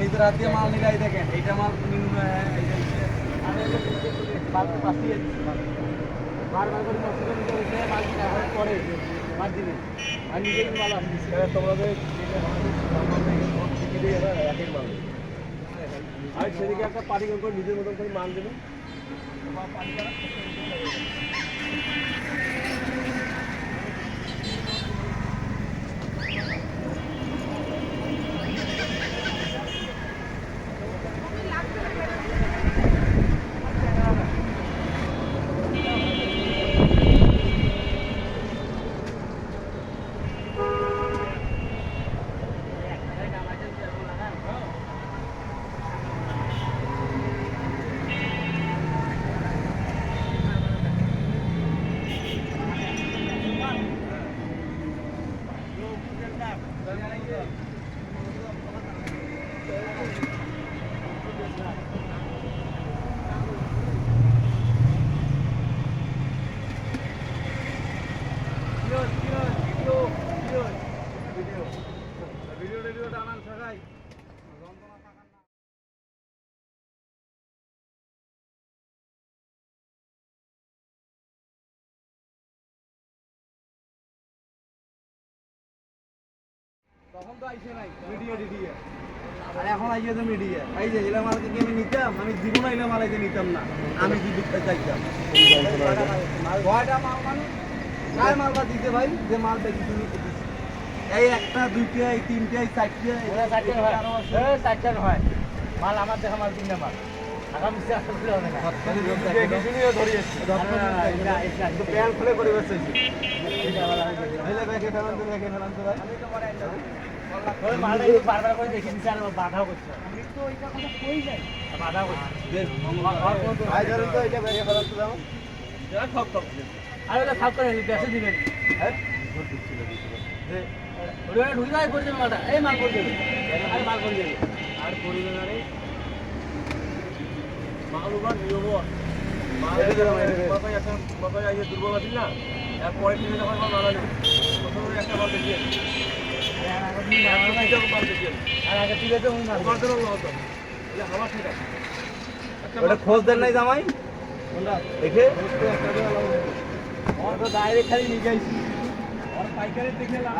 নিজের হাত মাল নিলাই দেখেন। এইটা মাল বারবার করে মশলা নিতে হয়েছে, মাল ব্যবহার করে মাল দিনে আর মাল আসছে হ্যাঁ, তোমাদের আর সেদিকে একটা পার্টি করে নিজের মতন করে মান দেবে সবাই তখন নাই। মিডিয়া টিডিয়া। আর এখন আইসে তো মিডিয়া। এই যে, এলা মালকে কি আমি নিতাম? আমি জীবন এলা মাল আইতে নিতাম না। আমি কি বিকতে চাইতাম? কয়টা মাল মানে কার মাল বা দিতে ভাই, যে মাল দেখি তুমি। এই একটা দুইটা এই তিনটা এই চারটা ওরা চারটে হয়। হয়। মাল আমার দেখা মাল তিনটে মাল। আগামী আসলে হবে না। দেখে শুনিও ধরি আসছে এটা এটা তো প্যান খুলে করে বসেছি বাধাও করছে। আমি তো ওইটা কথা কই যাই। করছে। ব্যাগে ফেলান তো আর ওটা সাফ করে দিবেন। হ্যাঁ? ঢুকে করে দেবে মালটা। এই মাল করে দেবে। আর মাল করে দেবে। আর করিবে না রে মাল উবার দুর্বল আছিল না। পরে যখন মাল প্রথমে একটা মাল দেখিয়ে খোঁজ দেন নাই জামাই? দেখে। ডাইরেক্ট খালি নিয়ে যাইছি। আর পাইকারি দেখে লাভ